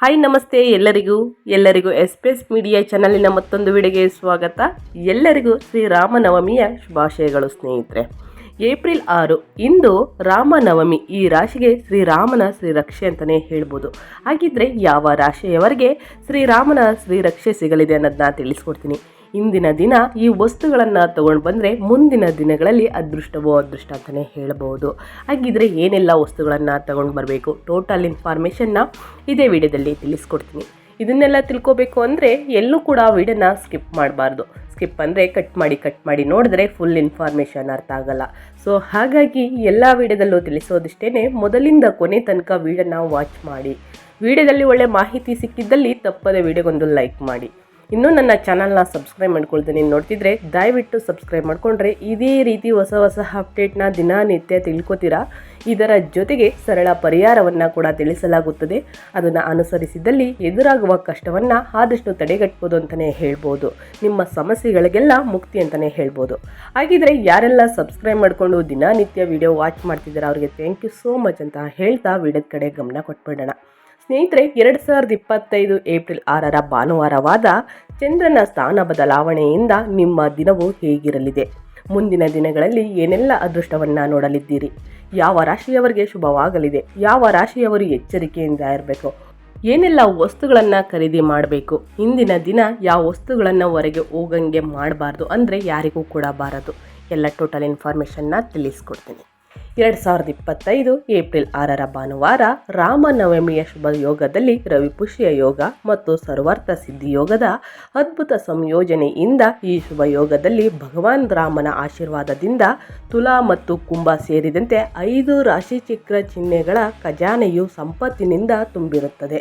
Hi ನಮಸ್ತೆ ಎಲ್ಲರಿಗೂ. ಎಲ್ಲರಿಗೂ ಎಸ್ಪೆಸ್ ಮೀಡಿಯಾ ಚಾನಲಿನ ಮತ್ತೊಂದು ವಿಡಿಯೋಗೆ ಸ್ವಾಗತ. ಎಲ್ಲರಿಗೂ ಶ್ರೀರಾಮನವಮಿಯ ಶುಭಾಶಯಗಳು ಸ್ನೇಹಿತರೆ. ಏಪ್ರಿಲ್ ಆರು, ಇಂದು ರಾಮನವಮಿ. ಈ ರಾಶಿಗೆ ಶ್ರೀರಾಮನ ಶ್ರೀರಕ್ಷೆ ಅಂತಲೇ ಹೇಳ್ಬೋದು. ಹಾಗಿದ್ರೆ ಯಾವ ರಾಶಿಯವರೆಗೆ ಶ್ರೀರಾಮನ ಶ್ರೀರಕ್ಷೆ ಸಿಗಲಿದೆ ಅನ್ನೋದನ್ನ ತಿಳಿಸ್ಕೊಡ್ತೀನಿ. ಇಂದಿನ ದಿನ ಈ ವಸ್ತುಗಳನ್ನು ತಗೊಂಡು ಬಂದರೆ ಮುಂದಿನ ದಿನಗಳಲ್ಲಿ ಅದೃಷ್ಟವೋ ಅದೃಷ್ಟ ಅಂತಲೇ ಹೇಳ್ಬೋದು. ಹಾಗಿದ್ರೆ ಏನೆಲ್ಲ ವಸ್ತುಗಳನ್ನು ತಗೊಂಡು ಬರಬೇಕು? ಟೋಟಲ್ ಇನ್ಫಾರ್ಮೇಷನ್ನ ಇದೇ ವಿಡಿಯೋದಲ್ಲಿ ತಿಳಿಸ್ಕೊಡ್ತೀನಿ. ಇದನ್ನೆಲ್ಲ ತಿಳ್ಕೊಬೇಕು ಅಂದರೆ ಎಲ್ಲೂ ಕೂಡ ವಿಡಿಯೋನ ಸ್ಕಿಪ್ ಮಾಡಬಾರ್ದು. ಸ್ಕಿಪ್ ಅಂದರೆ ಕಟ್ ಮಾಡಿ ಕಟ್ ಮಾಡಿ ನೋಡಿದ್ರೆ ಫುಲ್ ಇನ್ಫಾರ್ಮೇಷನ್ ಅರ್ಥ ಆಗಲ್ಲ. ಸೊ ಹಾಗಾಗಿ ಎಲ್ಲ ವಿಡಿಯೋದಲ್ಲೂ ತಿಳಿಸೋದಿಷ್ಟೇ ಮೊದಲಿಂದ ಕೊನೆ ತನಕ ವಿಡಿಯೋನ ವಾಚ್ ಮಾಡಿ. ವಿಡಿಯೋದಲ್ಲಿ ಒಳ್ಳೆ ಮಾಹಿತಿ ಸಿಕ್ಕಿದ್ದಲ್ಲಿ ತಪ್ಪದೆ ವಿಡಿಯೋಗೊಂದು ಲೈಕ್ ಮಾಡಿ. ಇನ್ನೂ ನನ್ನ ಚಾನಲ್ನ ಸಬ್ಸ್ಕ್ರೈಬ್ ಮಾಡ್ಕೊಳ್ತೀನಿ ನೋಡ್ತಿದ್ರೆ ದಯವಿಟ್ಟು ಸಬ್ಸ್ಕ್ರೈಬ್ ಮಾಡಿಕೊಂಡ್ರೆ ಇದೇ ರೀತಿ ಹೊಸ ಹೊಸ ಅಪ್ಡೇಟ್ನ ದಿನನಿತ್ಯ ತಿಳ್ಕೊತೀರಾ? ಇದರ ಜೊತೆಗೆ ಸರಳ ಪರಿಹಾರವನ್ನು ಕೂಡ ತಿಳಿಸಲಾಗುತ್ತದೆ. ಅದನ್ನು ಅನುಸರಿಸಿದಲ್ಲಿ ಎದುರಾಗುವ ಕಷ್ಟವನ್ನು ಆದಷ್ಟು ತಡೆಗಟ್ಬೋದು ಅಂತಲೇ ಹೇಳ್ಬೋದು. ನಿಮ್ಮ ಸಮಸ್ಯೆಗಳಿಗೆಲ್ಲ ಮುಕ್ತಿ ಅಂತಲೇ ಹೇಳ್ಬೋದು. ಹಾಗಿದ್ರೆ ಯಾರೆಲ್ಲ ಸಬ್ಸ್ಕ್ರೈಬ್ ಮಾಡಿಕೊಂಡು ದಿನನಿತ್ಯ ವಿಡಿಯೋ ವಾಚ್ ಮಾಡ್ತಿದ್ದಾರೆ, ಅವರಿಗೆ ಥ್ಯಾಂಕ್ ಯು ಸೋ ಮಚ್ ಅಂತ ಹೇಳ್ತಾ ವಿಡಿಯೋದ ಕಡೆ ಗಮನ ಕೊಟ್ಬಿಡೋಣ. ಸ್ನೇಹಿತರೆ, ಎರಡು ಸಾವಿರದ ಇಪ್ಪತ್ತೈದು ಏಪ್ರಿಲ್ ಆರರ ಭಾನುವಾರವಾದ ಚಂದ್ರನ ಸ್ಥಾನ ಬದಲಾವಣೆಯಿಂದ ನಿಮ್ಮ ದಿನವು ಹೇಗಿರಲಿದೆ? ಮುಂದಿನ ದಿನಗಳಲ್ಲಿ ಏನೆಲ್ಲ ಅದೃಷ್ಟವನ್ನು ನೋಡಲಿದ್ದೀರಿ? ಯಾವ ರಾಶಿಯವರಿಗೆ ಶುಭವಾಗಲಿದೆ? ಯಾವ ರಾಶಿಯವರು ಎಚ್ಚರಿಕೆಯಿಂದ ಇರಬೇಕು? ಏನೆಲ್ಲ ವಸ್ತುಗಳನ್ನು ಖರೀದಿ ಮಾಡಬೇಕು? ಇಂದಿನ ದಿನ ಯಾವ ವಸ್ತುಗಳನ್ನು ಹೊರಗೆ ಹೋಗಂಗೆ ಮಾಡಬಾರ್ದು ಅಂದರೆ ಯಾರಿಗೂ ಕೂಡ ಬಾರದು. ಎಲ್ಲ ಟೋಟಲ್ ಇನ್ಫಾರ್ಮೇಷನ್ನ ತಿಳಿಸ್ಕೊಡ್ತೀನಿ. ಎರಡು ಸಾವಿರದ ಇಪ್ಪತ್ತೈದು ಏಪ್ರಿಲ್ ಆರರ ಭಾನುವಾರ ರಾಮನವಮಿಯ ಶುಭ ಯೋಗದಲ್ಲಿ ರವಿಪುಷ್ಯ ಯೋಗ ಮತ್ತು ಸರ್ವಾರ್ಥ ಸಿದ್ಧಿ ಯೋಗದ ಅದ್ಭುತ ಸಂಯೋಜನೆಯಿಂದ ಈ ಶುಭ ಯೋಗದಲ್ಲಿ ಭಗವಾನ್ ರಾಮನ ಆಶೀರ್ವಾದದಿಂದ ತುಲಾ ಮತ್ತು ಕುಂಭ ಸೇರಿದಂತೆ ಐದು ರಾಶಿಚಕ್ರ ಚಿಹ್ನೆಗಳ ಖಜಾನೆಯು ಸಂಪತ್ತಿನಿಂದ ತುಂಬಿರುತ್ತದೆ.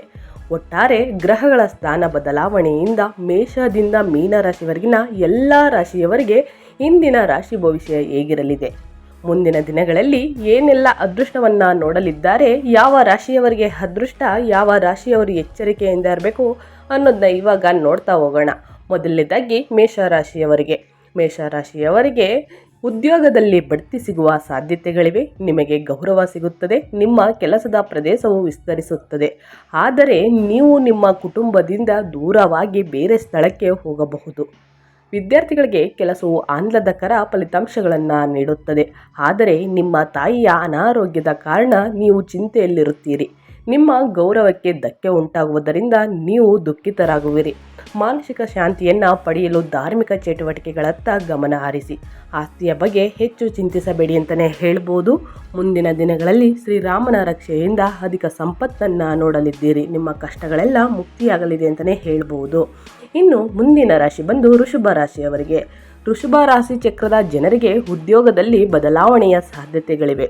ಒಟ್ಟಾರೆ ಗ್ರಹಗಳ ಸ್ಥಾನ ಬದಲಾವಣೆಯಿಂದ ಮೇಷದಿಂದ ಮೀನರಾಶಿವರೆಗಿನ ಎಲ್ಲ ರಾಶಿಯವರಿಗೆ ಇಂದಿನ ರಾಶಿ ಭವಿಷ್ಯ ಹೇಗಿರಲಿದೆ? ಮುಂದಿನ ದಿನಗಳಲ್ಲಿ ಏನೆಲ್ಲ ಅದೃಷ್ಟವನ್ನು ನೋಡಲಿದ್ದಾರೆ, ಯಾವ ರಾಶಿಯವರಿಗೆ ಅದೃಷ್ಟ, ಯಾವ ರಾಶಿಯವರು ಎಚ್ಚರಿಕೆಯಿಂದ ಇರಬೇಕು ಅನ್ನೋದನ್ನ ಇವಾಗ ನೋಡ್ತಾ ಹೋಗೋಣ. ಮೊದಲನೇದಾಗಿ ಮೇಷರಾಶಿಯವರಿಗೆ ಮೇಷರಾಶಿಯವರಿಗೆ ಉದ್ಯೋಗದಲ್ಲಿ ಬಡ್ತಿ ಸಿಗುವ ಸಾಧ್ಯತೆಗಳಿವೆ, ನಿಮಗೆ ಗೌರವ ಸಿಗುತ್ತದೆ, ನಿಮ್ಮ ಕೆಲಸದ ಪ್ರದೇಶವು ವಿಸ್ತರಿಸುತ್ತದೆ. ಆದರೆ ನೀವು ನಿಮ್ಮ ಕುಟುಂಬದಿಂದ ದೂರವಾಗಿ ಬೇರೆ ಸ್ಥಳಕ್ಕೆ ಹೋಗಬಹುದು. ವಿದ್ಯಾರ್ಥಿಗಳಿಗೆ ಕೆಲಸವು ಆಹ್ಲಾದಕರ ಫಲಿತಾಂಶಗಳನ್ನು ನೀಡುತ್ತದೆ. ಆದರೆ ನಿಮ್ಮ ತಾಯಿಯ ಅನಾರೋಗ್ಯದ ಕಾರಣ ನೀವು ಚಿಂತೆಯಲ್ಲಿರುತ್ತೀರಿ. ನಿಮ್ಮ ಗೌರವಕ್ಕೆ ಧಕ್ಕೆ ಉಂಟಾಗುವುದರಿಂದ ನೀವು ದುಃಖಿತರಾಗುವಿರಿ. ಮಾನಸಿಕ ಶಾಂತಿಯನ್ನು ಪಡೆಯಲು ಧಾರ್ಮಿಕ ಚಟುವಟಿಕೆಗಳತ್ತ ಗಮನ ಹರಿಸಿ. ಆಸ್ತಿಯ ಬಗ್ಗೆ ಹೆಚ್ಚು ಚಿಂತಿಸಬೇಡಿ ಅಂತಲೇ ಹೇಳ್ಬೋದು. ಮುಂದಿನ ದಿನಗಳಲ್ಲಿ ಶ್ರೀರಾಮನ ರಕ್ಷೆಯಿಂದ ಅಧಿಕ ಸಂಪತ್ತನ್ನು ನೋಡಲಿದ್ದೀರಿ. ನಿಮ್ಮ ಕಷ್ಟಗಳೆಲ್ಲ ಮುಕ್ತಿಯಾಗಲಿದೆ ಅಂತಲೇ ಹೇಳ್ಬೋದು. ಇನ್ನು ಮುಂದಿನ ರಾಶಿ ಬಂದು ಋಷಭ ರಾಶಿಯವರಿಗೆ. ಋಷಭ ರಾಶಿ ಚಕ್ರದ ಜನರಿಗೆ ಉದ್ಯೋಗದಲ್ಲಿ ಬದಲಾವಣೆಯ ಸಾಧ್ಯತೆಗಳಿವೆ.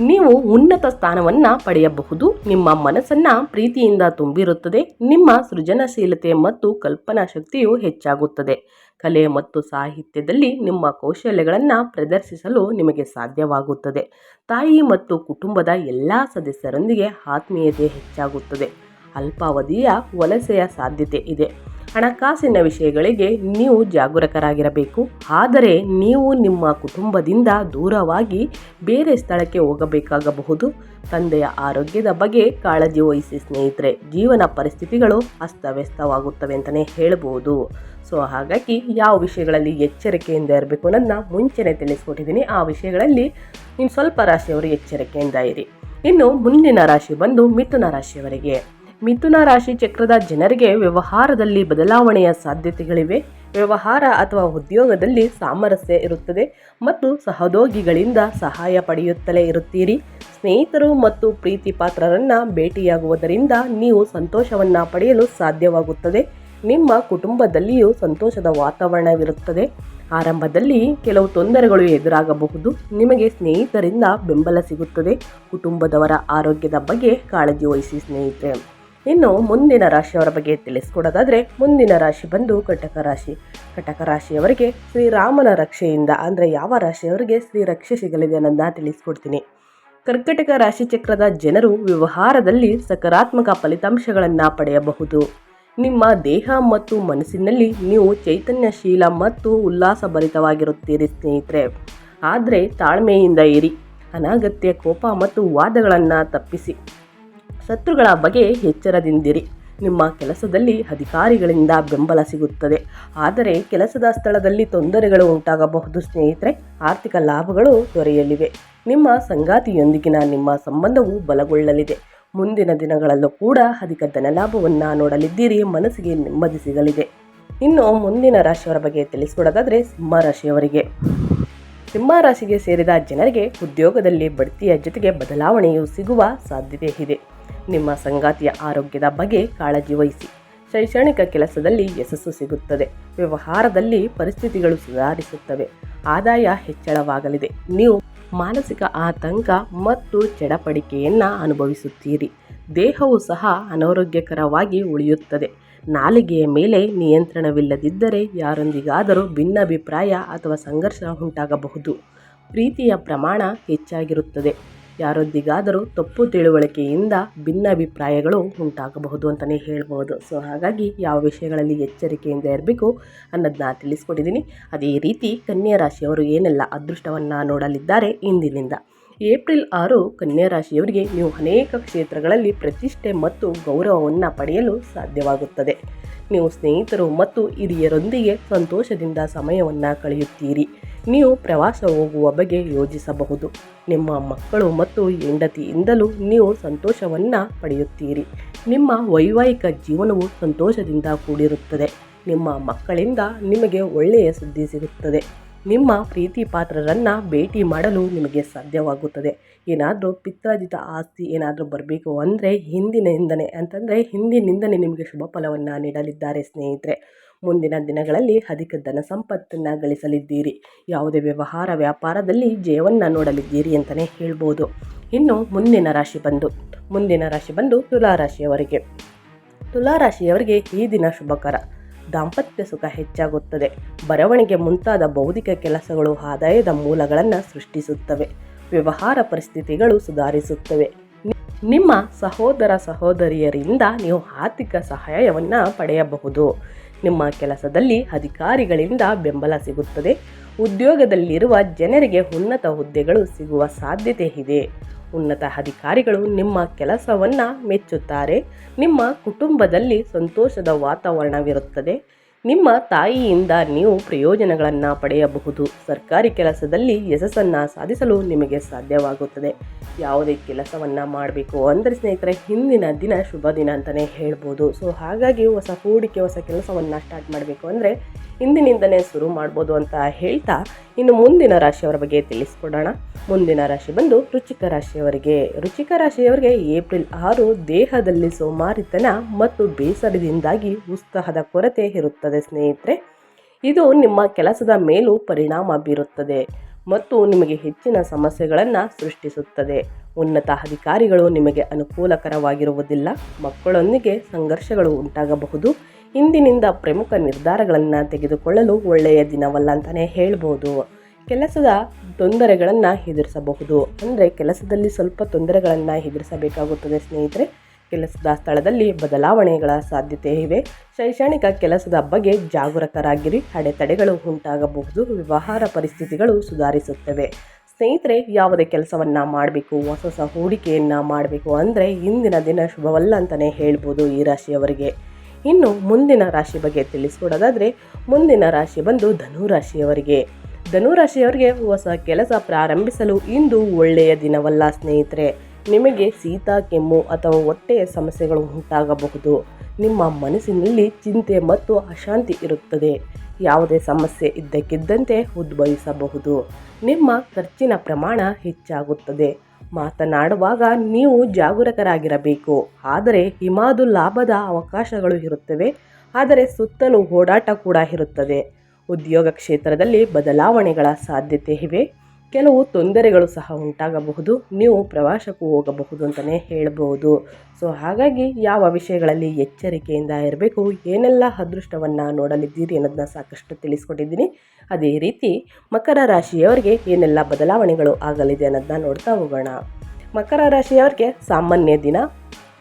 ನೀವು ಉನ್ನತ ಸ್ಥಾನವನ್ನು ಪಡೆಯಬಹುದು. ನಿಮ್ಮ ಮನಸ್ಸನ್ನು ಪ್ರೀತಿಯಿಂದ ತುಂಬಿರುತ್ತದೆ. ನಿಮ್ಮ ಸೃಜನಶೀಲತೆ ಮತ್ತು ಕಲ್ಪನಾ ಶಕ್ತಿಯು ಹೆಚ್ಚಾಗುತ್ತದೆ. ಕಲೆ ಮತ್ತು ಸಾಹಿತ್ಯದಲ್ಲಿ ನಿಮ್ಮ ಕೌಶಲ್ಯಗಳನ್ನು ಪ್ರದರ್ಶಿಸಲು ನಿಮಗೆ ಸಾಧ್ಯವಾಗುತ್ತದೆ. ತಾಯಿ ಮತ್ತು ಕುಟುಂಬದ ಎಲ್ಲ ಸದಸ್ಯರೊಂದಿಗೆ ಆತ್ಮೀಯತೆ ಹೆಚ್ಚಾಗುತ್ತದೆ. ಅಲ್ಪಾವಧಿಯ ವಲಸೆಯ ಸಾಧ್ಯತೆ ಇದೆ. ಹಣಕಾಸಿನ ವಿಷಯಗಳಿಗೆ ನೀವು ಜಾಗರೂಕರಾಗಿರಬೇಕು. ಆದರೆ ನೀವು ನಿಮ್ಮ ಕುಟುಂಬದಿಂದ ದೂರವಾಗಿ ಬೇರೆ ಸ್ಥಳಕ್ಕೆ ಹೋಗಬೇಕಾಗಬಹುದು. ತಂದೆಯ ಆರೋಗ್ಯದ ಬಗ್ಗೆ ಕಾಳಜಿ ವಹಿಸಿ ಸ್ನೇಹಿತರೆ, ಜೀವನ ಪರಿಸ್ಥಿತಿಗಳು ಅಸ್ತವ್ಯಸ್ತವಾಗುತ್ತವೆ ಅಂತಲೇ ಹೇಳ್ಬೋದು. ಸೊ, ಹಾಗಾಗಿ ಯಾವ ವಿಷಯಗಳಲ್ಲಿ ಎಚ್ಚರಿಕೆಯಿಂದ ಇರಬೇಕು ಅನ್ನೋದನ್ನ ಮುಂಚೆನೇ ತಿಳಿಸ್ಕೊಟ್ಟಿದ್ದೀನಿ. ಆ ವಿಷಯಗಳಲ್ಲಿ ಇನ್ನು ಸ್ವಲ್ಪ ರಾಶಿಯವರು ಎಚ್ಚರಿಕೆಯಿಂದ ಇರಿ. ಇನ್ನು ಮುಂದಿನ ರಾಶಿ ಬಂದು ಮಿಥುನ ರಾಶಿಯವರಿಗೆ. ಮಿಥುನ ರಾಶಿ ಚಕ್ರದ ಜನರಿಗೆ ವ್ಯವಹಾರದಲ್ಲಿ ಬದಲಾವಣೆಯ ಸಾಧ್ಯತೆಗಳಿವೆ. ವ್ಯವಹಾರ ಅಥವಾ ಉದ್ಯೋಗದಲ್ಲಿ ಸಾಮರಸ್ಯ ಇರುತ್ತದೆ ಮತ್ತು ಸಹೋದ್ಯೋಗಿಗಳಿಂದ ಸಹಾಯ ಪಡೆಯುತ್ತಲೇ ಇರುತ್ತೀರಿ. ಸ್ನೇಹಿತರು ಮತ್ತು ಪ್ರೀತಿ ಪಾತ್ರರನ್ನು ಭೇಟಿಯಾಗುವುದರಿಂದ ನೀವು ಸಂತೋಷವನ್ನು ಪಡೆಯಲು ಸಾಧ್ಯವಾಗುತ್ತದೆ. ನಿಮ್ಮ ಕುಟುಂಬದಲ್ಲಿಯೂ ಸಂತೋಷದ ವಾತಾವರಣವಿರುತ್ತದೆ. ಆರಂಭದಲ್ಲಿ ಕೆಲವು ತೊಂದರೆಗಳು ಎದುರಾಗಬಹುದು. ನಿಮಗೆ ಸ್ನೇಹಿತರಿಂದ ಬೆಂಬಲ ಸಿಗುತ್ತದೆ. ಕುಟುಂಬದವರ ಆರೋಗ್ಯದ ಬಗ್ಗೆ ಕಾಳಜಿ ವಹಿಸಿ ಸ್ನೇಹಿತರೆ. ಇನ್ನು ಮುಂದಿನ ರಾಶಿಯವರ ಬಗ್ಗೆ ತಿಳಿಸ್ಕೊಡೋದಾದರೆ, ಮುಂದಿನ ರಾಶಿ ಬಂದು ಕಟಕ ರಾಶಿ. ಕಟಕ ರಾಶಿಯವರಿಗೆ ಶ್ರೀರಾಮನ ರಕ್ಷೆಯಿಂದ, ಅಂದರೆ ಯಾವ ರಾಶಿಯವರಿಗೆ ಶ್ರೀ ರಕ್ಷೆ ಸಿಗಲಿದೆ ಅನ್ನೋದನ್ನ ತಿಳಿಸ್ಕೊಡ್ತೀನಿ. ಕರ್ಕಟಕ ರಾಶಿ ಚಕ್ರದ ಜನರು ವ್ಯವಹಾರದಲ್ಲಿ ಸಕಾರಾತ್ಮಕ ಫಲಿತಾಂಶಗಳನ್ನು ಪಡೆಯಬಹುದು. ನಿಮ್ಮ ದೇಹ ಮತ್ತು ಮನಸ್ಸಿನಲ್ಲಿ ನೀವು ಚೈತನ್ಯಶೀಲ ಮತ್ತು ಉಲ್ಲಾಸಭರಿತವಾಗಿರುತ್ತೀರಿ ಸ್ನೇಹಿತರೆ. ಆದರೆ ತಾಳ್ಮೆಯಿಂದ ಇರಿ. ಅನಗತ್ಯ ಕೋಪ ಮತ್ತು ವಾದಗಳನ್ನು ತಪ್ಪಿಸಿ. ಶತ್ರುಗಳ ಬಗ್ಗೆ ಎಚ್ಚರದಿಂದಿರಿ. ನಿಮ್ಮ ಕೆಲಸದಲ್ಲಿ ಅಧಿಕಾರಿಗಳಿಂದ ಬೆಂಬಲ ಸಿಗುತ್ತದೆ. ಆದರೆ ಕೆಲಸದ ಸ್ಥಳದಲ್ಲಿ ತೊಂದರೆಗಳು ಉಂಟಾಗಬಹುದು ಸ್ನೇಹಿತರೆ. ಆರ್ಥಿಕ ಲಾಭಗಳು ದೊರೆಯಲಿವೆ. ನಿಮ್ಮ ಸಂಗಾತಿಯೊಂದಿಗಿನ ನಿಮ್ಮ ಸಂಬಂಧವು ಬಲಗೊಳ್ಳಲಿದೆ. ಮುಂದಿನ ದಿನಗಳಲ್ಲೂ ಕೂಡ ಅಧಿಕ ಧನಲಾಭವನ್ನು ನೋಡಲಿದ್ದೀರಿ. ಮನಸ್ಸಿಗೆ ನೆಮ್ಮದಿ ಸಿಗಲಿದೆ. ಇನ್ನು ಮುಂದಿನ ರಾಶಿಯವರ ಬಗ್ಗೆ ತಿಳಿಸಿಕೊಡೋದಾದರೆ ಸಿಂಹ ರಾಶಿಯವರಿಗೆ. ಸಿಂಹ ರಾಶಿಗೆ ಸೇರಿದ ಜನರಿಗೆ ಉದ್ಯೋಗದಲ್ಲಿ ಬಡ್ತಿಯ ಜೊತೆಗೆ ಬದಲಾವಣೆಯು ಸಿಗುವ ಸಾಧ್ಯತೆ ಇದೆ. ನಿಮ್ಮ ಸಂಗಾತಿಯ ಆರೋಗ್ಯದ ಬಗ್ಗೆ ಕಾಳಜಿ ವಹಿಸಿ. ಶೈಕ್ಷಣಿಕ ಕೆಲಸದಲ್ಲಿ ಯಶಸ್ಸು ಸಿಗುತ್ತದೆ. ವ್ಯವಹಾರದಲ್ಲಿ ಪರಿಸ್ಥಿತಿಗಳು ಸುಧಾರಿಸುತ್ತವೆ. ಆದಾಯ ಹೆಚ್ಚಳವಾಗಲಿದೆ. ನೀವು ಮಾನಸಿಕ ಆತಂಕ ಮತ್ತು ಚಡಪಡಿಕೆಯನ್ನು ಅನುಭವಿಸುತ್ತೀರಿ. ದೇಹವು ಸಹ ಅನಾರೋಗ್ಯಕರವಾಗಿ ಉಳಿಯುತ್ತದೆ. ನಾಲಿಗೆಯ ಮೇಲೆ ನಿಯಂತ್ರಣವಿಲ್ಲದಿದ್ದರೆ ಯಾರೊಂದಿಗಾದರೂ ಭಿನ್ನಾಭಿಪ್ರಾಯ ಅಥವಾ ಸಂಘರ್ಷ ಉಂಟಾಗಬಹುದು. ಪ್ರೀತಿಯ ಪ್ರಮಾಣ ಹೆಚ್ಚಾಗಿರುತ್ತದೆ. ಯಾರೊಂದಿಗಾದರೂ ತಪ್ಪು ತಿಳುವಳಿಕೆಯಿಂದ ಭಿನ್ನಾಭಿಪ್ರಾಯಗಳು ಉಂಟಾಗಬಹುದು ಅಂತಲೇ ಹೇಳ್ಬೋದು. ಸೊ ಹಾಗಾಗಿ ಯಾವ ವಿಷಯಗಳಲ್ಲಿ ಎಚ್ಚರಿಕೆಯಿಂದ ಇರಬೇಕು ಅನ್ನೋದನ್ನ ತಿಳಿಸ್ಕೊಟ್ಟಿದ್ದೀನಿ. ಅದೇ ರೀತಿ ಕನ್ಯಾ ರಾಶಿಯವರು ಏನೆಲ್ಲ ಅದೃಷ್ಟವನ್ನು ನೋಡಲಿದ್ದಾರೆ ಇಂದಿನಿಂದ. ಏಪ್ರಿಲ್ ಆರು ಕನ್ಯಾ ರಾಶಿಯವರಿಗೆ ನೀವು ಅನೇಕ ಕ್ಷೇತ್ರಗಳಲ್ಲಿ ಪ್ರತಿಷ್ಠೆ ಮತ್ತು ಗೌರವವನ್ನು ಪಡೆಯಲು ಸಾಧ್ಯವಾಗುತ್ತದೆ. ನೀವು ಸ್ನೇಹಿತರು ಮತ್ತು ಹಿರಿಯರೊಂದಿಗೆ ಸಂತೋಷದಿಂದ ಸಮಯವನ್ನು ಕಳೆಯುತ್ತೀರಿ. ನೀವು ಪ್ರವಾಸ ಹೋಗುವ ಬಗ್ಗೆ ಯೋಜಿಸಬಹುದು ನಿಮ್ಮ ಮಕ್ಕಳು ಮತ್ತು ಹೆಂಡತಿಯಿಂದಲೂ ನೀವು ಸಂತೋಷವನ್ನು ಪಡೆಯುತ್ತೀರಿ. ನಿಮ್ಮ ವೈವಾಹಿಕ ಜೀವನವು ಸಂತೋಷದಿಂದ ಕೂಡಿರುತ್ತದೆ. ನಿಮ್ಮ ಮಕ್ಕಳಿಂದ ನಿಮಗೆ ಒಳ್ಳೆಯ ಸುದ್ದಿ ಸಿಗುತ್ತದೆ. ನಿಮ್ಮ ಪ್ರೀತಿ ಪಾತ್ರರನ್ನು ಭೇಟಿ ಮಾಡಲು ನಿಮಗೆ ಸಾಧ್ಯವಾಗುತ್ತದೆ. ಏನಾದರೂ ಪಿತ್ರಾಜಿತ ಆಸ್ತಿ ಏನಾದರೂ ಬರಬೇಕು ಅಂದರೆ ಹಿಂದಿನಿಂದನೇ, ಅಂತಂದರೆ ಹಿಂದಿನಿಂದನೇ ನಿಮಗೆ ಶುಭ ಫಲವನ್ನು ನೀಡಲಿದ್ದಾರೆ ಸ್ನೇಹಿತರೆ. ಮುಂದಿನ ದಿನಗಳಲ್ಲಿ ಅಧಿಕ ಧನ ಸಂಪತ್ತನ್ನು ಗಳಿಸಲಿದ್ದೀರಿ. ಯಾವುದೇ ವ್ಯವಹಾರ ವ್ಯಾಪಾರದಲ್ಲಿ ಜಯವನ್ನು ನೋಡಲಿದ್ದೀರಿ ಅಂತಲೇ ಹೇಳ್ಬೋದು. ಇನ್ನು ಮುಂದಿನ ರಾಶಿ ಬಂದು, ಮುಂದಿನ ರಾಶಿ ಬಂದು ತುಲಾ ರಾಶಿಯವರಿಗೆ ತುಲಾ ರಾಶಿಯವರಿಗೆ ಈ ದಿನ ಶುಭಕರ. ದಾಂಪತ್ಯ ಸುಖ ಹೆಚ್ಚಾಗುತ್ತದೆ. ಬರವಣಿಗೆ ಮುಂತಾದ ಬೌದ್ಧಿಕ ಕೆಲಸಗಳು ಆದಾಯದ ಮೂಲಗಳನ್ನು ಸೃಷ್ಟಿಸುತ್ತವೆ. ವ್ಯವಹಾರ ಪರಿಸ್ಥಿತಿಗಳು ಸುಧಾರಿಸುತ್ತವೆ. ನಿಮ್ಮ ಸಹೋದರ ಸಹೋದರಿಯರಿಂದ ನೀವು ಆರ್ಥಿಕ ಸಹಾಯವನ್ನು ಪಡೆಯಬಹುದು. ನಿಮ್ಮ ಕೆಲಸದಲ್ಲಿ ಅಧಿಕಾರಿಗಳಿಂದ ಬೆಂಬಲ ಸಿಗುತ್ತದೆ. ಉದ್ಯೋಗದಲ್ಲಿರುವ ಜನರಿಗೆ ಉನ್ನತ ಹುದ್ದೆಗಳು ಸಿಗುವ ಸಾಧ್ಯತೆ ಇದೆ. ಉನ್ನತ ಅಧಿಕಾರಿಗಳು ನಿಮ್ಮ ಕೆಲಸವನ್ನು ಮೆಚ್ಚುತ್ತಾರೆ. ನಿಮ್ಮ ಕುಟುಂಬದಲ್ಲಿ ಸಂತೋಷದ ವಾತಾವರಣವಿರುತ್ತದೆ. ನಿಮ್ಮ ತಾಯಿಯಿಂದ ನೀವು ಪ್ರಯೋಜನಗಳನ್ನು ಪಡೆಯಬಹುದು. ಸರ್ಕಾರಿ ಕೆಲಸದಲ್ಲಿ ಯಶಸ್ಸನ್ನು ಸಾಧಿಸಲು ನಿಮಗೆ ಸಾಧ್ಯವಾಗುತ್ತದೆ. ಯಾವುದೇ ಕೆಲಸವನ್ನು ಮಾಡಬೇಕು ಅಂದರೆ ಸ್ನೇಹಿತರೆ, ಹಿಂದಿನ ದಿನ ಶುಭ ದಿನ ಅಂತಲೇ ಹೇಳ್ಬೋದು. ಸೊ, ಹಾಗಾಗಿ ಹೊಸ ಹೂಡಿಕೆ, ಹೊಸ ಕೆಲಸವನ್ನು ಸ್ಟಾರ್ಟ್ ಮಾಡಬೇಕು ಅಂದರೆ ಹಿಂದಿನಿಂದನೇ ಶುರು ಮಾಡ್ಬೋದು ಅಂತ ಹೇಳ್ತಾ ಇನ್ನು ಮುಂದಿನ ರಾಶಿಯವರ ಬಗ್ಗೆ ತಿಳಿಸ್ಕೊಡೋಣ. ಮುಂದಿನ ರಾಶಿ ಬಂದು ರುಚಿಕ ರಾಶಿಯವರಿಗೆ. ರುಚಿಕ ರಾಶಿಯವರಿಗೆ ಏಪ್ರಿಲ್ ಆರು ದೇಹದಲ್ಲಿ ಸೋಮಾರಿತನ ಮತ್ತು ಬೇಸರದಿಂದಾಗಿ ಉತ್ಸಾಹದ ಕೊರತೆ ಇರುತ್ತದೆ. ಸ್ನೇಹಿತರೆ. ಇದು ನಿಮ್ಮ ಕೆಲಸದ ಮೇಲೂ ಪರಿಣಾಮ ಬೀರುತ್ತದೆ ಮತ್ತು ನಿಮಗೆ ಹೆಚ್ಚಿನ ಸಮಸ್ಯೆಗಳನ್ನು ಸೃಷ್ಟಿಸುತ್ತದೆ. ಉನ್ನತ ಅಧಿಕಾರಿಗಳು ನಿಮಗೆ ಅನುಕೂಲಕರವಾಗಿರುವುದಿಲ್ಲ. ಮಕ್ಕಳೊಂದಿಗೆ ಸಂಘರ್ಷಗಳು ಉಂಟಾಗಬಹುದು. ಇಂದಿನಿಂದ ಪ್ರಮುಖ ನಿರ್ಧಾರಗಳನ್ನು ತೆಗೆದುಕೊಳ್ಳಲು ಒಳ್ಳೆಯ ದಿನವಲ್ಲ ಅಂತಲೇ ಹೇಳ್ಬೋದು. ಕೆಲಸದ ತೊಂದರೆಗಳನ್ನು ಎದುರಿಸಬಹುದು. ಅಂದರೆ ಕೆಲಸದಲ್ಲಿ ಸ್ವಲ್ಪ ತೊಂದರೆಗಳನ್ನು ಎದುರಿಸಬೇಕಾಗುತ್ತದೆ ಸ್ನೇಹಿತರೆ. ಕೆಲಸದ ಸ್ಥಳದಲ್ಲಿ ಬದಲಾವಣೆಗಳ ಸಾಧ್ಯತೆ ಇವೆ. ಶೈಕ್ಷಣಿಕ ಕೆಲಸದ ಬಗ್ಗೆ ಜಾಗರೂಕರಾಗಿರಿ. ಅಡೆತಡೆಗಳು ಉಂಟಾಗಬಹುದು. ವ್ಯವಹಾರ ಪರಿಸ್ಥಿತಿಗಳು ಸುಧಾರಿಸುತ್ತವೆ. ಸ್ನೇಹಿತರೆ, ಯಾವುದೇ ಕೆಲಸವನ್ನು ಮಾಡಬೇಕು, ಹೊಸ ಹೊಸ ಹೂಡಿಕೆಯನ್ನು ಮಾಡಬೇಕು ಅಂದರೆ ಇಂದಿನ ದಿನ ಶುಭವಲ್ಲ ಅಂತಲೇ ಹೇಳ್ಬೋದು ಈ ರಾಶಿಯವರಿಗೆ. ಇನ್ನು ಮುಂದಿನ ರಾಶಿ ಬಗ್ಗೆ ತಿಳಿಸ್ಕೊಡೋದಾದರೆ, ಮುಂದಿನ ರಾಶಿ ಬಂದು ಧನು ರಾಶಿಯವರಿಗೆ ಧನು ರಾಶಿಯವರಿಗೆ ಹೊಸ ಕೆಲಸ ಪ್ರಾರಂಭಿಸಲು ಇಂದು ಒಳ್ಳೆಯ ದಿನವಲ್ಲ ಸ್ನೇಹಿತರೆ. ನಿಮಗೆ ಶೀತ ಕೆಮ್ಮು ಅಥವಾ ಹೊಟ್ಟೆಯ ಸಮಸ್ಯೆಗಳು ಉಂಟಾಗಬಹುದು. ನಿಮ್ಮ ಮನಸ್ಸಿನಲ್ಲಿ ಚಿಂತೆ ಮತ್ತು ಅಶಾಂತಿ ಇರುತ್ತದೆ. ಯಾವುದೇ ಸಮಸ್ಯೆ ಇದ್ದಕ್ಕಿದ್ದಂತೆ ಉದ್ಭವಿಸಬಹುದು. ನಿಮ್ಮ ಖರ್ಚಿನ ಪ್ರಮಾಣ ಹೆಚ್ಚಾಗುತ್ತದೆ. ಮಾತನಾಡುವಾಗ ನೀವು ಜಾಗರೂಕರಾಗಿರಬೇಕು. ಆದರೆ ಹಿಮಾದು ಲಾಭದ ಅವಕಾಶಗಳು ಇರುತ್ತವೆ. ಆದರೆ ಸುತ್ತಲೂ ಓಡಾಟ ಕೂಡ ಇರುತ್ತದೆ. ಉದ್ಯೋಗ ಕ್ಷೇತ್ರದಲ್ಲಿ ಬದಲಾವಣೆಗಳ ಸಾಧ್ಯತೆ ಇವೆ ಕೆಲವು ತೊಂದರೆಗಳು ಸಹ ಉಂಟಾಗಬಹುದು, ನೀವು ಪ್ರವಾಸಕ್ಕೂ ಹೋಗಬಹುದು ಅಂತಲೇ ಹೇಳಬಹುದು ಸೊ ಹಾಗಾಗಿ ಯಾವ ವಿಷಯಗಳಲ್ಲಿ ಎಚ್ಚರಿಕೆಯಿಂದ ಇರಬೇಕು, ಏನೆಲ್ಲ ಅದೃಷ್ಟವನ್ನು ನೋಡಲಿದ್ದೀರಿ ಅನ್ನೋದನ್ನ ಸಾಕಷ್ಟು ತಿಳಿಸ್ಕೊಟ್ಟಿದ್ದೀನಿ. ಅದೇ ರೀತಿ ಮಕರ ರಾಶಿಯವರಿಗೆ ಏನೆಲ್ಲ ಬದಲಾವಣೆಗಳು ಆಗಲಿದೆ ಅನ್ನೋದನ್ನ ನೋಡ್ತಾ ಹೋಗೋಣ. ಮಕರ ರಾಶಿಯವರಿಗೆ ಸಾಮಾನ್ಯ ದಿನ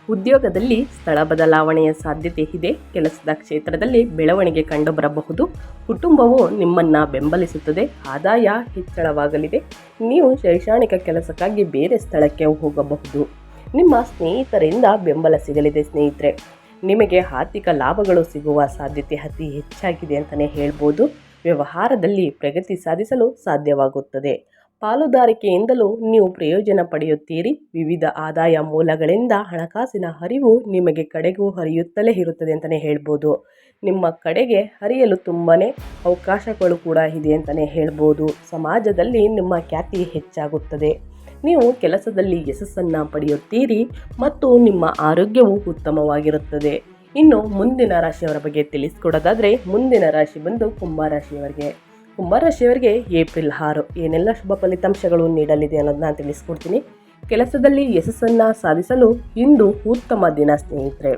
ಉದ್ಯೋಗದಲ್ಲಿ ಸ್ಥಳ ಬದಲಾವಣೆಯ ಸಾಧ್ಯತೆ ಇದೆ. ಕೆಲಸದ ಕ್ಷೇತ್ರದಲ್ಲಿ ಬೆಳವಣಿಗೆ ಕಂಡುಬರಬಹುದು. ಕುಟುಂಬವು ನಿಮ್ಮನ್ನು ಬೆಂಬಲಿಸುತ್ತದೆ. ಆದಾಯ ಹೆಚ್ಚಳವಾಗಲಿದೆ. ನೀವು ಶೈಕ್ಷಣಿಕ ಕೆಲಸಕ್ಕಾಗಿ ಬೇರೆ ಸ್ಥಳಕ್ಕೆ ಹೋಗಬಹುದು. ನಿಮ್ಮ ಸ್ನೇಹಿತರಿಂದ ಬೆಂಬಲ ಸಿಗಲಿದೆ ಸ್ನೇಹಿತರೆ. ನಿಮಗೆ ಆರ್ಥಿಕ ಲಾಭಗಳು ಸಿಗುವ ಸಾಧ್ಯತೆ ಅತಿ ಹೆಚ್ಚಾಗಿದೆ ಅಂತಲೇ ಹೇಳ್ಬೋದು. ವ್ಯವಹಾರದಲ್ಲಿ ಪ್ರಗತಿ ಸಾಧಿಸಲು ಸಾಧ್ಯವಾಗುತ್ತದೆ. ಪಾಲುದಾರಿಕೆಯಿಂದಲೂ ನೀವು ಪ್ರಯೋಜನ ಪಡೆಯುತ್ತೀರಿ. ವಿವಿಧ ಆದಾಯ ಮೂಲಗಳಿಂದ ಹಣಕಾಸಿನ ಹರಿವು ನಿಮಗೆ ಕಡೆಗೂ ಹರಿಯುತ್ತಲೇ ಇರುತ್ತದೆ ಅಂತಲೇ ಹೇಳ್ಬೋದು. ನಿಮ್ಮ ಕಡೆಗೆ ಹರಿಯಲು ತುಂಬಾ ಅವಕಾಶಗಳು ಕೂಡ ಇದೆ ಅಂತಲೇ ಹೇಳ್ಬೋದು. ಸಮಾಜದಲ್ಲಿ ನಿಮ್ಮ ಖ್ಯಾತಿ ಹೆಚ್ಚಾಗುತ್ತದೆ. ನೀವು ಕೆಲಸದಲ್ಲಿ ಯಶಸ್ಸನ್ನು ಪಡೆಯುತ್ತೀರಿ ಮತ್ತು ನಿಮ್ಮ ಆರೋಗ್ಯವು ಉತ್ತಮವಾಗಿರುತ್ತದೆ. ಇನ್ನು ಮುಂದಿನ ರಾಶಿಯವರ ಬಗ್ಗೆ ತಿಳಿಸ್ಕೊಡೋದಾದರೆ ಮುಂದಿನ ರಾಶಿ ಬಂದು ಕುಂಭ ರಾಶಿಯವರಿಗೆ. ಕುಂಭ ರಾಶಿಯವರಿಗೆ ಏಪ್ರಿಲ್ ಆರು ಏನೆಲ್ಲ ಶುಭ ಫಲಿತಾಂಶಗಳು ನೀಡಲಿದೆ ಅನ್ನೋದನ್ನ ತಿಳಿಸ್ಕೊಡ್ತೀನಿ. ಕೆಲಸದಲ್ಲಿ ಯಶಸ್ಸನ್ನು ಸಾಧಿಸಲು ಇಂದು ಉತ್ತಮ ದಿನ, ಸ್ನೇಹಿತರೆ.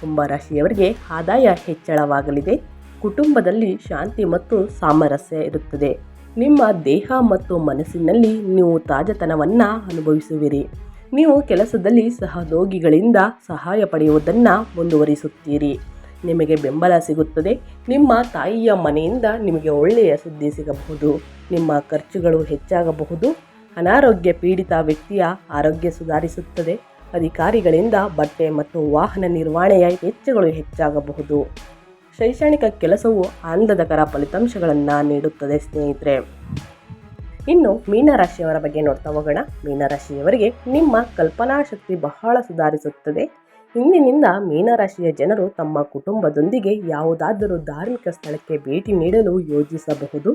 ಕುಂಭರಾಶಿಯವರಿಗೆ ಆದಾಯ ಹೆಚ್ಚಳವಾಗಲಿದೆ. ಕುಟುಂಬದಲ್ಲಿ ಶಾಂತಿ ಮತ್ತು ಸಾಮರಸ್ಯ ಇರುತ್ತದೆ. ನಿಮ್ಮ ದೇಹ ಮತ್ತು ಮನಸ್ಸಿನಲ್ಲಿ ನೀವು ತಾಜತನವನ್ನು ಅನುಭವಿಸುವಿರಿ. ನೀವು ಕೆಲಸದಲ್ಲಿ ಸಹೋದ್ಯೋಗಿಗಳಿಂದ ಸಹಾಯ ಪಡೆಯುವುದನ್ನು ಮುಂದುವರಿಸುತ್ತೀರಿ. ನಿಮಗೆ ಬೆಂಬಲ ಸಿಗುತ್ತದೆ. ನಿಮ್ಮ ತಾಯಿಯ ಮನೆಯಿಂದ ನಿಮಗೆ ಒಳ್ಳೆಯ ಸುದ್ದಿ ಸಿಗಬಹುದು. ನಿಮ್ಮ ಖರ್ಚುಗಳು ಹೆಚ್ಚಾಗಬಹುದು. ಅನಾರೋಗ್ಯ ಪೀಡಿತ ವ್ಯಕ್ತಿಯ ಆರೋಗ್ಯ ಸುಧಾರಿಸುತ್ತದೆ. ಅಧಿಕಾರಿಗಳಿಂದ ಬಟ್ಟೆ ಮತ್ತು ವಾಹನ ನಿರ್ವಹಣೆಯ ವೆಚ್ಚಗಳು ಹೆಚ್ಚಾಗಬಹುದು. ಶೈಕ್ಷಣಿಕ ಕೆಲಸವು ಆನಂದಕರ ಫಲಿತಾಂಶಗಳನ್ನು ನೀಡುತ್ತದೆ ಸ್ನೇಹಿತರೆ. ಇನ್ನು ಮೀನರಾಶಿಯವರ ಬಗ್ಗೆ ನೋಡ್ತಾ ಹೋಗೋಣ. ಮೀನರಾಶಿಯವರಿಗೆ ನಿಮ್ಮ ಕಲ್ಪನಾ ಶಕ್ತಿ ಬಹಳ ಸುಧಾರಿಸುತ್ತದೆ. ಇಂದಿನಿಂದ ಮೀನರಾಶಿಯ ಜನರು ತಮ್ಮ ಕುಟುಂಬದೊಂದಿಗೆ ಯಾವುದಾದರೂ ಧಾರ್ಮಿಕ ಸ್ಥಳಕ್ಕೆ ಭೇಟಿ ನೀಡಲು ಯೋಜಿಸಬಹುದು.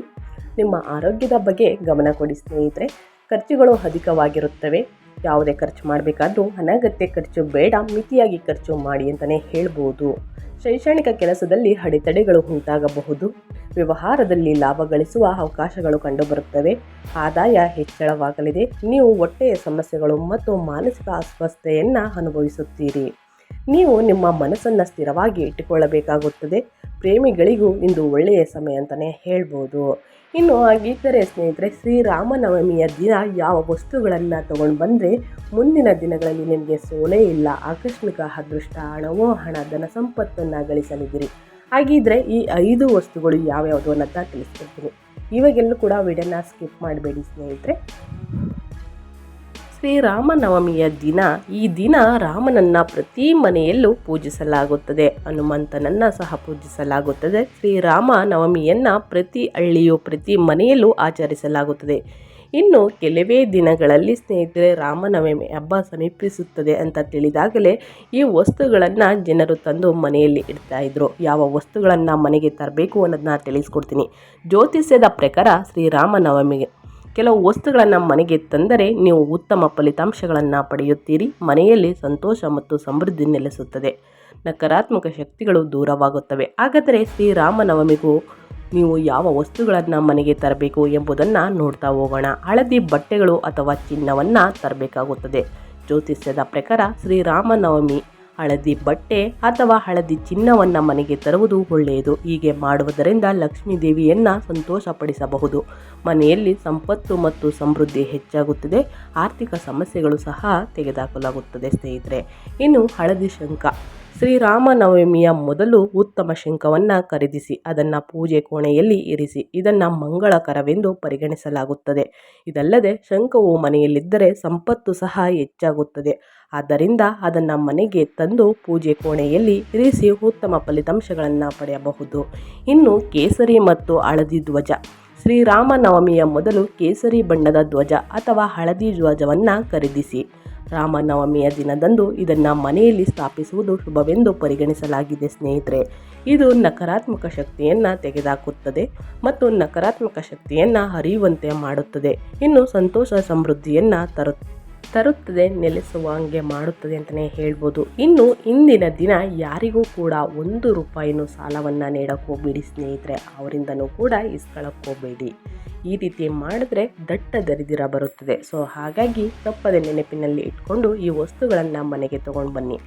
ನಿಮ್ಮ ಆರೋಗ್ಯದ ಬಗ್ಗೆ ಗಮನ ಕೊಡಿ ಸ್ನೇಹಿತರೆ. ಖರ್ಚುಗಳು ಅಧಿಕವಾಗಿರುತ್ತವೆ. ಯಾವುದೇ ಖರ್ಚು ಮಾಡಬೇಕಾದ್ರೂ ಅನಗತ್ಯ ಖರ್ಚು ಬೇಡ, ಮಿತಿಯಾಗಿ ಖರ್ಚು ಮಾಡಿ ಅಂತಲೇ ಹೇಳ್ಬೋದು. ಶೈಕ್ಷಣಿಕ ಕೆಲಸದಲ್ಲಿ ಅಡೆತಡೆಗಳು ಉಂಟಾಗಬಹುದು. ವ್ಯವಹಾರದಲ್ಲಿ ಲಾಭ ಗಳಿಸುವ ಅವಕಾಶಗಳು ಕಂಡುಬರುತ್ತವೆ. ಆದಾಯ ಹೆಚ್ಚಳವಾಗಲಿದೆ. ನೀವು ಹೊಟ್ಟೆಯ ಸಮಸ್ಯೆಗಳು ಮತ್ತು ಮಾನಸಿಕ ಅಸ್ವಸ್ಥೆಯನ್ನು ಅನುಭವಿಸುತ್ತೀರಿ. ನೀವು ನಿಮ್ಮ ಮನಸ್ಸನ್ನು ಸ್ಥಿರವಾಗಿ ಇಟ್ಟುಕೊಳ್ಳಬೇಕಾಗುತ್ತದೆ. ಪ್ರೇಮಿಗಳಿಗೂ ಇಂದು ಒಳ್ಳೆಯ ಸಮಯ ಅಂತಲೇ ಹೇಳ್ಬೋದು. ಇನ್ನು ಹಾಗಿದ್ದರೆ ಸ್ನೇಹಿತರೆ, ಶ್ರೀರಾಮನವಮಿಯ ದಿನ ಯಾವ ವಸ್ತುಗಳನ್ನು ತಗೊಂಡು ಬಂದರೆ ಮುಂದಿನ ದಿನಗಳಲ್ಲಿ ನಿಮಗೆ ಸೋಲೇ ಇಲ್ಲ. ಆಕಸ್ಮಿಕ ಅದೃಷ್ಟ, ಹಣವೋ ಹಣ, ಧನ ಸಂಪತ್ತನ್ನು ಗಳಿಸಲಿದ್ದೀರಿ. ಹಾಗಿದ್ರೆ ಈ ಐದು ವಸ್ತುಗಳು ಯಾವ್ಯಾವುದು ಅನ್ನೋದನ್ನ ತಿಳಿಸ್ಕೊಡ್ತೀನಿ. ಇವಾಗೆಲ್ಲೂ ಕೂಡ ವಿಡಿಯೋನ ಸ್ಕಿಪ್ ಮಾಡಬೇಡಿ ಸ್ನೇಹಿತರೆ. ಶ್ರೀರಾಮನವಮಿಯ ದಿನ, ಈ ದಿನ ರಾಮನನ್ನ ಪ್ರತಿ ಮನೆಯಲ್ಲೂ ಪೂಜಿಸಲಾಗುತ್ತದೆ. ಹನುಮಂತನನ್ನ ಸಹ ಪೂಜಿಸಲಾಗುತ್ತದೆ. ಶ್ರೀರಾಮ ನವಮಿಯನ್ನ ಪ್ರತಿ ಹಳ್ಳಿಯು, ಪ್ರತಿ ಮನೆಯಲ್ಲೂ ಆಚರಿಸಲಾಗುತ್ತದೆ. ಇನ್ನು ಕೆಲವೇ ದಿನಗಳಲ್ಲಿ ಸ್ನೇಹಿತರೆ, ರಾಮನವಮಿ ಹಬ್ಬ ಸಮೀಪಿಸುತ್ತದೆ ಅಂತ ತಿಳಿದಾಗಲೇ ಈ ವಸ್ತುಗಳನ್ನು ಜನರು ತಂದು ಮನೆಯಲ್ಲಿ ಇಡ್ತಾ ಇದ್ರು. ಯಾವ ವಸ್ತುಗಳನ್ನು ಮನೆಗೆ ತರಬೇಕು ಅನ್ನೋದನ್ನ ತಿಳಿಸ್ಕೊಡ್ತೀನಿ. ಜ್ಯೋತಿಷ್ಯದ ಪ್ರಕಾರ ಶ್ರೀರಾಮನವಮಿಗೆ ಕೆಲವು ವಸ್ತುಗಳನ್ನು ಮನೆಗೆ ತಂದರೆ ನೀವು ಉತ್ತಮ ಫಲಿತಾಂಶಗಳನ್ನು ಪಡೆಯುತ್ತೀರಿ. ಮನೆಯಲ್ಲಿ ಸಂತೋಷ ಮತ್ತು ಸಮೃದ್ಧಿ ನೆಲೆಸುತ್ತದೆ. ನಕಾರಾತ್ಮಕ ಶಕ್ತಿಗಳು ದೂರವಾಗುತ್ತವೆ. ಹಾಗಾದರೆ ಶ್ರೀರಾಮನವಮಿಗೂ ನೀವು ಯಾವ ವಸ್ತುಗಳನ್ನು ಮನೆಗೆ ತರಬೇಕು ಎಂಬುದನ್ನು ನೋಡ್ತಾ ಹೋಗೋಣ. ಹಳದಿ ಬಟ್ಟೆಗಳು ಅಥವಾ ಚಿನ್ನವನ್ನು ತರಬೇಕಾಗುತ್ತದೆ. ಜ್ಯೋತಿಷ್ಯದ ಪ್ರಕಾರ ಶ್ರೀರಾಮನವಮಿ ಹಳದಿ ಬಟ್ಟೆ ಅಥವಾ ಹಳದಿ ಚಿನ್ನವನ್ನು ಮನೆಗೆ ತರುವುದು ಒಳ್ಳೆಯದು. ಹೀಗೆ ಮಾಡುವುದರಿಂದ ಲಕ್ಷ್ಮೀ ದೇವಿಯನ್ನ ಸಂತೋಷಪಡಿಸಬಹುದು. ಮನೆಯಲ್ಲಿ ಸಂಪತ್ತು ಮತ್ತು ಸಮೃದ್ಧಿ ಹೆಚ್ಚಾಗುತ್ತದೆ. ಆರ್ಥಿಕ ಸಮಸ್ಯೆಗಳು ಸಹ ತೆಗೆದುಹಾಕಲಾಗುತ್ತದೆ ಸ್ನೇಹಿತರೆ. ಇನ್ನು ಹಳದಿ ಶಂಖ. ಶ್ರೀರಾಮನವಮಿಯ ಮೊದಲು ಉತ್ತಮ ಶಂಖವನ್ನು ಖರೀದಿಸಿ, ಅದನ್ನು ಪೂಜೆ ಕೋಣೆಯಲ್ಲಿ ಇರಿಸಿ, ಇದನ್ನು ಮಂಗಳಕರವೆಂದು ಪರಿಗಣಿಸಲಾಗುತ್ತದೆ. ಇದಲ್ಲದೆ ಶಂಖವು ಮನೆಯಲ್ಲಿದ್ದರೆ ಸಂಪತ್ತು ಸಹ ಹೆಚ್ಚಾಗುತ್ತದೆ. ಆದ್ದರಿಂದ ಅದನ್ನು ಮನೆಗೆ ತಂದು ಪೂಜೆ ಕೋಣೆಯಲ್ಲಿ ಇರಿಸಿ ಉತ್ತಮ ಫಲಿತಾಂಶಗಳನ್ನು ಪಡೆಯಬಹುದು. ಇನ್ನು ಕೇಸರಿ ಮತ್ತು ಹಳದಿ ಧ್ವಜ. ಶ್ರೀರಾಮನವಮಿಯ ಮೊದಲು ಕೇಸರಿ ಬಣ್ಣದ ಧ್ವಜ ಅಥವಾ ಹಳದಿ ಧ್ವಜವನ್ನು ಖರೀದಿಸಿ. ರಾಮನವಮಿಯ ದಿನದಂದು ಇದನ್ನು ಮನೆಯಲ್ಲಿ ಸ್ಥಾಪಿಸುವುದು ಶುಭವೆಂದು ಪರಿಗಣಿಸಲಾಗಿದೆ, ಸ್ನೇಹಿತರೆ. ಇದು ನಕಾರಾತ್ಮಕ ಶಕ್ತಿಯನ್ನು ತೆಗೆದಾಕುತ್ತದೆ ಮತ್ತು ನಕಾರಾತ್ಮಕ ಶಕ್ತಿಯನ್ನು ಹರಿಯುವಂತೆ ಮಾಡುತ್ತದೆ. ಇನ್ನು ಸಂತೋಷ ಸಮೃದ್ಧಿಯನ್ನು ತರುತ್ತದೆ, ನೆಲೆಸುವ ಹಂಗೆ ಮಾಡುತ್ತದೆ ಅಂತಲೇ ಹೇಳ್ಬೋದು. ಇನ್ನು ಇಂದಿನ ದಿನ ಯಾರಿಗೂ ಕೂಡ ಒಂದು ರೂಪಾಯಿನೂ ಸಾಲವನ್ನು ಹೋಗಬೇಡಿ, ಸ್ನೇಹಿತರೆ. ಅವರಿಂದನೂ ಕೂಡ ಇಸ್ಕೊಳ್ಳೋಕೆ ಈ ರೀತಿ ಮಾಡಿದ್ರೆ ದಟ್ಟ ದರಿದಿರ ಬರುತ್ತದೆ. ಸೊ, ಹಾಗಾಗಿ ತಪ್ಪದೆ ನೆನಪಿನಲ್ಲಿ ಇಟ್ಕೊಂಡು ಈ ವಸ್ತುಗಳನ್ನು ಮನೆಗೆ ತೊಗೊಂಡು ಬನ್ನಿ.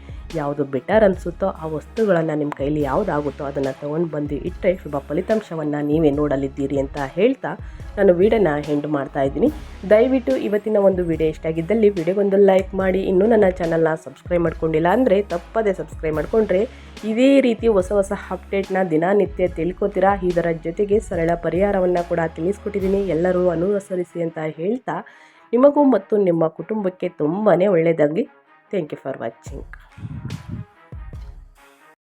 ಯಾವುದು ಬೆಟರ್ ಅನಿಸುತ್ತೋ ಆ ವಸ್ತುಗಳನ್ನು ನಿಮ್ಮ ಕೈಲಿ ಯಾವುದಾಗುತ್ತೋ ಅದನ್ನು ತೊಗೊಂಡು ಬಂದು ಇಟ್ಟರೆ ಶುಭ ಫಲಿತಾಂಶವನ್ನು ನೀವೇ ನೋಡಲಿದ್ದೀರಿ ಅಂತ ಹೇಳ್ತಾ ನಾನು ವಿಡಿಯೋನ ಹೆಂಡ್ ಮಾಡ್ತಾ ಇದ್ದೀನಿ. ದಯವಿಟ್ಟು ಇವತ್ತಿನ ಒಂದು ವಿಡಿಯೋ ಇಷ್ಟ ಆಗಿದ್ದಲ್ಲಿ ವಿಡಿಯೋಗೊಂದು ಲೈಕ್ ಮಾಡಿ. ಇನ್ನೂ ನನ್ನ ಚಾನಲ್ನ ಸಬ್ಸ್ಕ್ರೈಬ್ ಮಾಡ್ಕೊಂಡಿಲ್ಲ ಅಂದರೆ ತಪ್ಪದೆ ಸಬ್ಸ್ಕ್ರೈಬ್ ಮಾಡಿಕೊಂಡ್ರೆ ಇದೇ ರೀತಿ ಹೊಸ ಹೊಸ ಅಪ್ಡೇಟ್ನ ದಿನನಿತ್ಯ ತಿಳ್ಕೊತೀರಾ? ಇದರ ಜೊತೆಗೆ ಸರಳ ಪರಿಹಾರವನ್ನು ಕೂಡ ತಿಳಿಸ್ಕೊಟ್ಟಿದ್ದೀನಿ. ಎಲ್ಲರೂ ಅನುಸರಿಸಿ ಅಂತ ಹೇಳ್ತಾ ನಿಮಗೂ ಮತ್ತು ನಿಮ್ಮ ಕುಟುಂಬಕ್ಕೆ ತುಂಬಾ ಒಳ್ಳೆಯದಾಗಲಿ ಥ್ಯಾಂಕ್ ಯು ಫಾರ್ ವಾಚಿಂಗ್